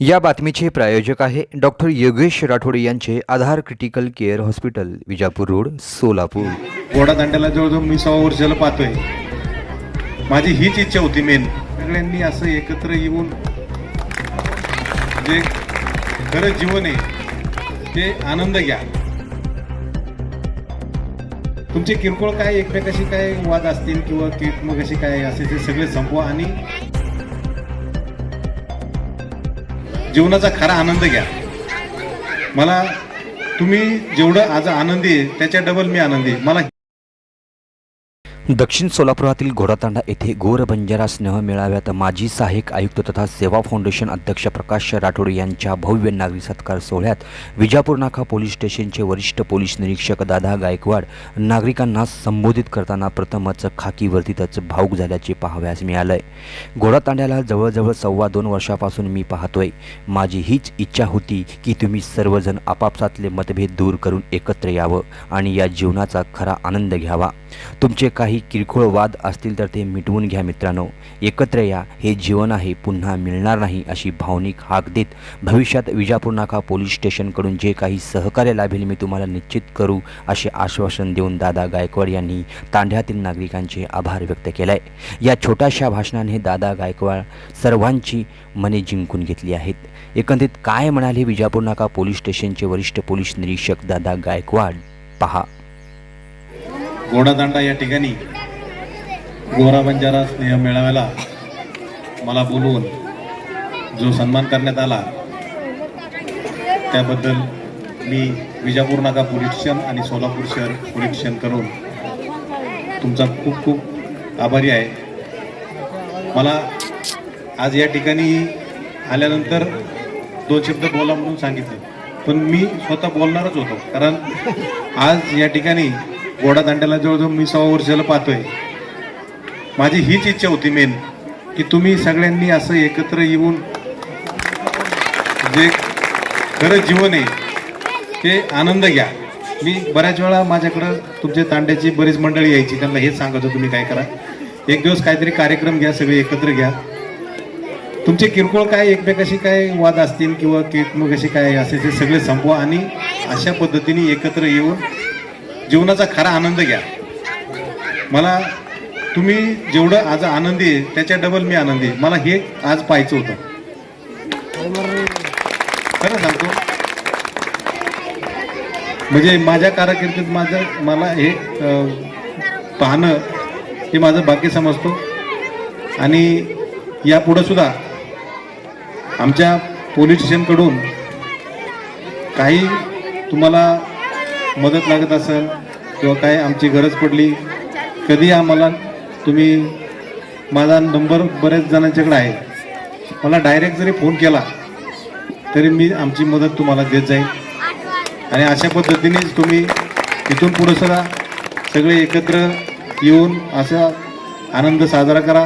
या बातमीचे प्रायोजक आहे डॉक्टर योगेश राठोड यांचे Aadhaar critical care hospital Vijapur road Solapur. घोडा दांड्याला जवळजवळ मी सव्वा वर्षाला पाहतोय. माझी हीच इच्छा होती मेन. सगळ्यांनी असं एकत्र येऊन जे खरं जीवन आहे ते आनंद घ्या. तुमचे किरकोळ काय एकमेकाशी काय वाद असतील किंवा मग अशी काय असेल ते सगळे संपवा आणि जीवनाचा खरा आनंद घ्या मला तुम्ही जेवढं आज आनंदी आहे त्याच्या डबल मी आनंदी आहे. मला दक्षिण सोलापुरातील घोडातांडा येथे गोर बंजारा स्नेह मेळाव्यात माजी सहाय्यक आयुक्त तथा सेवा फाउंडेशन अध्यक्ष प्रकाश राठोड यांच्या भव्य नागरी सत्कार सोहळ्यात विजापूर नाका पोलीस स्टेशनचे वरिष्ठ पोलीस निरीक्षक दादा गायकवाड नागरिकांना संबोधित करताना प्रथमच खाकीवर्तीतच भाऊक झाल्याचे पाहावयास मिळालंय. घोडातांड्याला जवळजवळ सव्वा दोन वर्षापासून मी पाहतोय. माझी हीच इच्छा होती की तुम्ही सर्वजण आपापसातले मतभेद दूर करून एकत्र यावं आणि या जीवनाचा खरा आनंद घ्यावा. तुमचे काही किरकोळ वाद असतील तर ते मिटवून घ्या मित्रांनो. एकत्र या. हे जीवन आहे. पुन्हा मिळणार नाही अशी भावनिक हाक देत भविष्यात विजापूर नाका पोलीस स्टेशनकडून जे काही सहकार्य लाभेल मी तुम्हाला निश्चित करू असे आश्वासन देऊन दादा गायकवाड यांनी तांड्यातील नागरिकांचे आभार व्यक्त केले या छोट्याशा भाषणाने दादा गायकवाड सर्वांची मने जिंकून घेतली आहेत. एकंदरीत काय म्हणाले विजापूर नाका पोलीस स्टेशनचे वरिष्ठ पोलीस निरीक्षक दादा गायकवाड? पहा. घोडादांडा या ठिकाणी गोरा बंजारा स्नेह मेळाव्याला मला बोलवून जो सन्मान करण्यात आला त्याबद्दल मी विजापूर नाका पोलीस स्टेशन आणि सोलापूर शहर पोलीस स्टेशन करून तुमचा खूप खूप आभारी आहे. मला आज या ठिकाणी आल्यानंतर दोन शब्द बोला म्हणून सांगितलं पण मी स्वतः बोलणारच होतो कारण आज या ठिकाणी घोडा दांड्याला जवळजवळ मी सव्वा वर्षाला पाहतोय. माझी हीच इच्छा होती मेन की तुम्ही सगळ्यांनी असं एकत्र येऊन जे खरं जीवन आहे ते आनंद घ्या. मी बऱ्याच वेळा माझ्याकडं तुमच्या तांड्याची बरीच मंडळी यायची त्यांना हेच सांगत होतो तुम्ही काय करा? एक दिवस काहीतरी कार्यक्रम घ्या सगळे एकत्र घ्या. तुमचे किरकोळ काय एकमेकाशी काय वाद असतील किंवा एकमेकाशी काय असेल ते सगळे संपवा आणि अशा पद्धतीने एकत्र येऊन जीवनाचा खरा आनंद घ्या. मला तुम्ही जेवढं आज आनंदी आहे त्याच्या डबल मी आनंदी आहे. मला हे आज पाहायचं होतं. खरं सांगतो. म्हणजे माझ्या कारकिर्दीत माझं मला हे पाहणं हे माझं बाकी समजतो. आणि यापुढं सुद्धा आमच्या पोलीस स्टेशनकडून काही तुम्हाला मदत लागत असेल किंवा काय आमची गरज पडली कधी आम्हाला तुम्ही माझा नंबर बऱ्याच जणांच्याकडे आहे. मला डायरेक्ट जरी फोन केला तरी मी आमची मदत तुम्हाला देत जाईल आणि अशा पद्धतीनेच तुम्ही इथून पुढं सुद्धा सगळे एकत्र येऊन असा आनंद साजरा करा.